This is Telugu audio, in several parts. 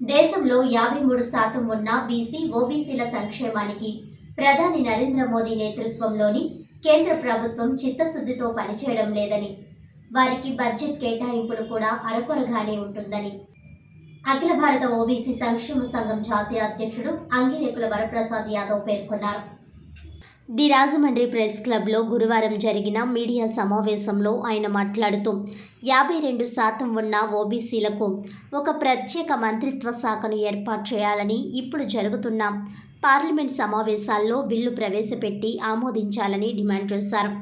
దేశంలో యాభై మూడు శాతం ఉన్న బీసీ ఓబీసీల సంక్షేమానికి ప్రధాని నరేంద్ర మోదీ నేతృత్వంలోని కేంద్ర ప్రభుత్వం చిత్తశుద్ధితో పనిచేయడం లేదని వారికి బడ్జెట్ కేటాయింపులు కూడా అరకొరగానే ఉంటుందని. అఖిల భారత ఓబీసీ సంక్షేమ సంఘం జాతీయ అధ్యక్షుడు అంగిరేకుల వరప్రసాద్ యాదవ్ పేర్కొన్నారు. ది రాజమండ్రి ప్రెస్ క్లబ్లో గురువారం జరిగిన మీడియా సమావేశంలో ఆయన మాట్లాడుతూ యాభై రెండు శాతం ఉన్న ఓబీసీలకు ఒక ప్రత్యేక మంత్రిత్వ శాఖను ఏర్పాటు చేయాలని ఇప్పుడు జరుగుతున్న పార్లమెంట్ సమావేశాల్లో బిల్లు ప్రవేశపెట్టి ఆమోదించాలని డిమాండ్ చేశారు.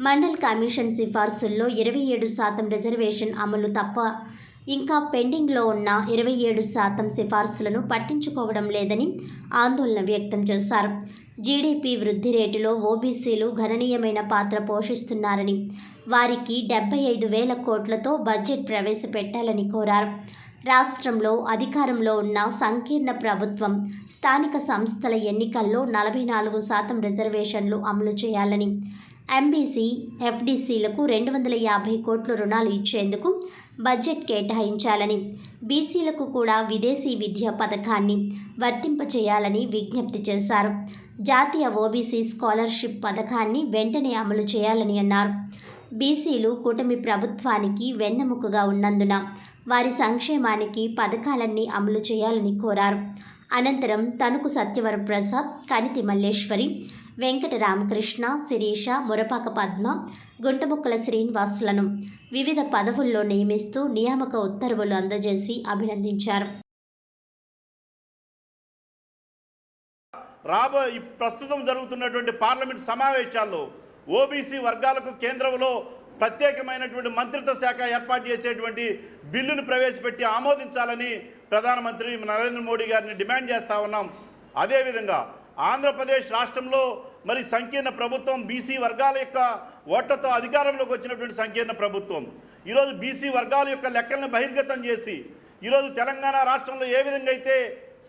మండల్ కమిషన్ సిఫార్సుల్లో ఇరవై ఏడు శాతం రిజర్వేషన్ అమలు తప్ప ఇంకా పెండింగ్లో ఉన్న ఇరవై ఏడు శాతం సిఫార్సులను పట్టించుకోవడం లేదని ఆందోళన వ్యక్తం చేశారు. జీడీపీ వృద్ధి రేటులో ఓబీసీలు గణనీయమైన పాత్ర పోషిస్తున్నారని వారికి డెబ్బై ఐదు వేల కోట్లతో బడ్జెట్ ప్రవేశపెట్టాలని కోరారు. రాష్ట్రంలో అధికారంలో ఉన్న సంకీర్ణ ప్రభుత్వం స్థానిక సంస్థల ఎన్నికల్లో నలభై నాలుగు శాతం రిజర్వేషన్లు అమలు చేయాలని ఎంబీసీ ఎఫ్డీసీలకు రెండు వందల యాభై కోట్ల రుణాలు ఇచ్చేందుకు బడ్జెట్ కేటాయించాలని. బీసీలకు కూడా విదేశీ విద్యా పథకాన్ని వర్తింపచేయాలని విజ్ఞప్తి చేశారు. జాతీయ ఓబీసీ స్కాలర్షిప్ పథకాన్ని వెంటనే అమలు చేయాలని అన్నారు. బీసీలు కూటమి ప్రభుత్వానికి వెన్నెముకగా ఉన్నందున వారి సంక్షేమానికి పథకాలన్నీ అమలు చేయాలని కోరారు. అనంతరం తణుకు సత్యవర ప్రసాద్ కనితి మల్లేశ్వరి వెంకట రామకృష్ణ శిరీష మురపాక పద్మ గుంటముక్కల శ్రీనివాసులను వివిధ పదవుల్లో నియమిస్తూ నియామక ఉత్తర్వులు అందజేసి అభినందించారు. రాబో ప్రస్తుతం జరుగుతున్నటువంటి పార్లమెంట్ సమావేశాల్లో ఓబీసీ వర్గాలకు కేంద్రంలో ప్రత్యేకమైనటువంటి మంత్రిత్వ శాఖ ఏర్పాటు చేసేటువంటి బిల్లును ప్రవేశపెట్టి ఆమోదించాలని ప్రధానమంత్రి నరేంద్ర మోడీ గారిని డిమాండ్ చేస్తా ఉన్నాం. అదేవిధంగా ఆంధ్రప్రదేశ్ రాష్ట్రంలో మరి సంకీర్ణ ప్రభుత్వం బీసీ వర్గాల యొక్క ఓట్లతో అధికారంలోకి వచ్చినటువంటి సంకీర్ణ ప్రభుత్వం. ఈరోజు బీసీ వర్గాల యొక్క లెక్కలను బహిర్గతం చేసి ఈరోజు తెలంగాణ రాష్ట్రంలో ఏ విధంగా అయితే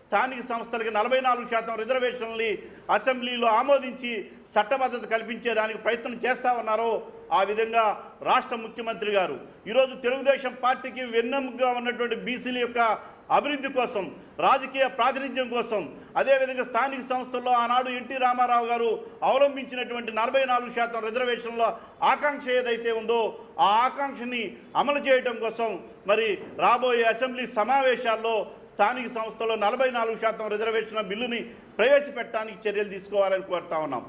స్థానిక సంస్థలకి నలభై నాలుగు శాతం రిజర్వేషన్లని అసెంబ్లీలో ఆమోదించి చట్టబద్ధత కల్పించేదానికి ప్రయత్నం చేస్తా ఉన్నారో ఆ విధంగా రాష్ట్ర ముఖ్యమంత్రి గారు. ఈరోజు తెలుగుదేశం పార్టీకి వెన్నెముకగా ఉన్నటువంటి బీసీల యొక్క అభివృద్ధి కోసం రాజకీయ ప్రాతినిధ్యం కోసం అదేవిధంగా స్థానిక సంస్థల్లో ఆనాడు ఎన్టీ రామారావు గారు అవలంబించినటువంటి నలభై నాలుగు శాతం రిజర్వేషన్ల ఆకాంక్ష ఏదైతే ఉందో ఆ ఆకాంక్షని అమలు చేయడం కోసం మరి రాబోయే అసెంబ్లీ సమావేశాల్లో స్థానిక సంస్థలో నలభై నాలుగు శాతం రిజర్వేషన్ బిల్లుని ప్రవేశపెట్టడానికి చర్యలు తీసుకోవాలని కోరుతా ఉన్నాం.